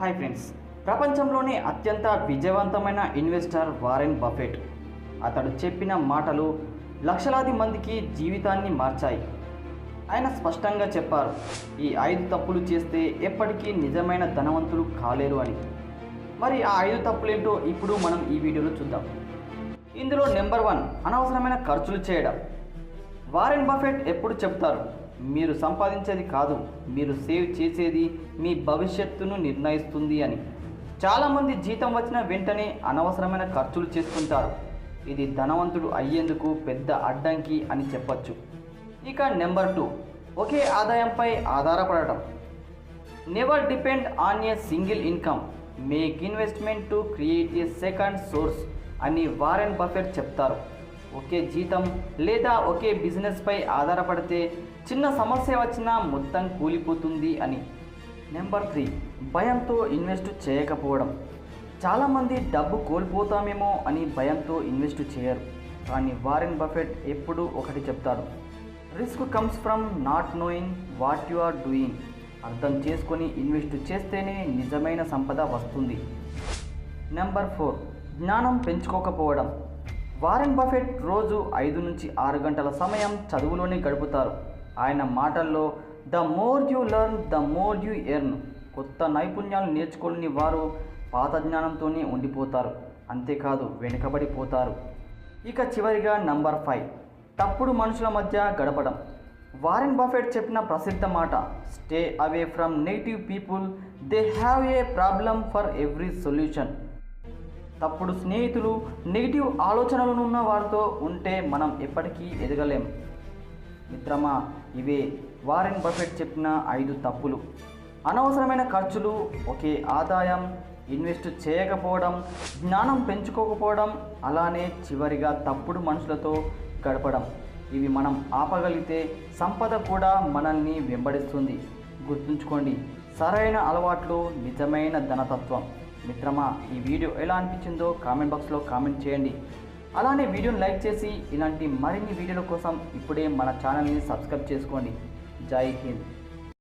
Hi friends. ప్రపంచంలోనే అత్యంత విజయవంతమైన ఇన్వెస్టర్ వారెన్ బఫెట్. అతడు చెప్పిన మాటలు లక్షలాది మందికి జీవితాన్ని మార్చాయి. ఆయన స్పష్టంగా చెప్పారు ఈ ఐదు తప్పులు చేస్తే ఎప్పటికీ నిజమైన ధనవంతులు కాలేరు అని. మరి ఆ ఐదు తప్పులేంటో ఇప్పుడు మనం ఈ వీడియోలో చూద్దాం. ఇందులో నెంబర్ వన్ అనవసరమైన ఖర్చులు చేయడం. వారెన్ బఫెట్ ఎప్పుడు చెప్తారు? మీరు సంపాదించేది కాదు మీరు సేవ్ చేసేది మీ భవిష్యత్తును నిర్ణయిస్తుంది అని. చాలామంది జీతం వచ్చిన వెంటనే అనవసరమైన ఖర్చులు చేస్తుంటారు. ఇది ధనవంతుడు అయ్యేందుకు పెద్ద అడ్డంకి అని చెప్పచ్చు. ఇక నెంబర్ టూ ఒకే ఆదాయంపై ఆధారపడటం. Never depend on a single income make investment to create a second source అని వారెన్ బఫెట్ చెప్తారు. ఒకే జీతం లేదా ఒకే బిజినెస్పై ఆధారపడితే చిన్న సమస్య వచ్చినా మొత్తం కూలిపోతుంది అని. నెంబర్ త్రీ భయంతో ఇన్వెస్ట్ చేయకపోవడం. చాలామంది డబ్బు కోల్పోతామేమో అని భయంతో ఇన్వెస్ట్ చేయరు. కానీ వారెన్ బఫెట్ ఎప్పుడూ ఒకటి చెప్తారు risk comes from not knowing what you are doing అర్థం చేసుకొని ఇన్వెస్ట్ చేస్తేనే నిజమైన సంపద వస్తుంది. నెంబర్ ఫోర్ జ్ఞానం పెంచుకోకపోవడం. వారెన్ బఫెట్ రోజు ఐదు నుంచి ఆరు గంటల సమయం చదువులోనే గడుపుతారు. ఆయన మాటల్లో the more you learn the more you earn కొత్త నైపుణ్యాలు నేర్చుకోలేని వారు పాత జ్ఞానంతోనే ఉండిపోతారు. అంతేకాదు వెనుకబడిపోతారు. ఇక చివరిగా నంబర్ ఫైవ్. తప్పుడు మనుషుల మధ్య గడపడం. వారెన్ బఫెట్ చెప్పిన ప్రసిద్ధ మాట stay away from negative people they have a problem for every solution. తప్పుడు స్నేహితులు నెగిటివ్ ఆలోచనలు ఉన్న వారితో ఉంటే మనం ఎప్పటికీ ఎదగలేం. మిత్రమా ఇవే వారెన్ బఫెట్ చెప్పిన ఐదు తప్పులు. అనవసరమైన ఖర్చులు ఒకే ఆదాయం ఇన్వెస్ట్ చేయకపోవడం జ్ఞానం పెంచుకోకపోవడం అలానే చివరిగా తప్పుడు మనుషులతో గడపడం. ఇవి మనం ఆపగలిగితే సంపద కూడా మనల్ని వెంబడిస్తుంది. గుర్తుంచుకోండి సరైన అలవాట్లు నిజమైన ధనతత్వం. మిత్రమా ఈ వీడియో ఎలా అనిపించిందో కామెంట్ బాక్స్లో కామెంట్ చేయండి. అలానే వీడియోని లైక్ చేసి ఇలాంటి మరిన్ని వీడియోల కోసం ఇప్పుడే మన ఛానల్ని సబ్స్క్రైబ్ చేసుకోండి. జై హింద్.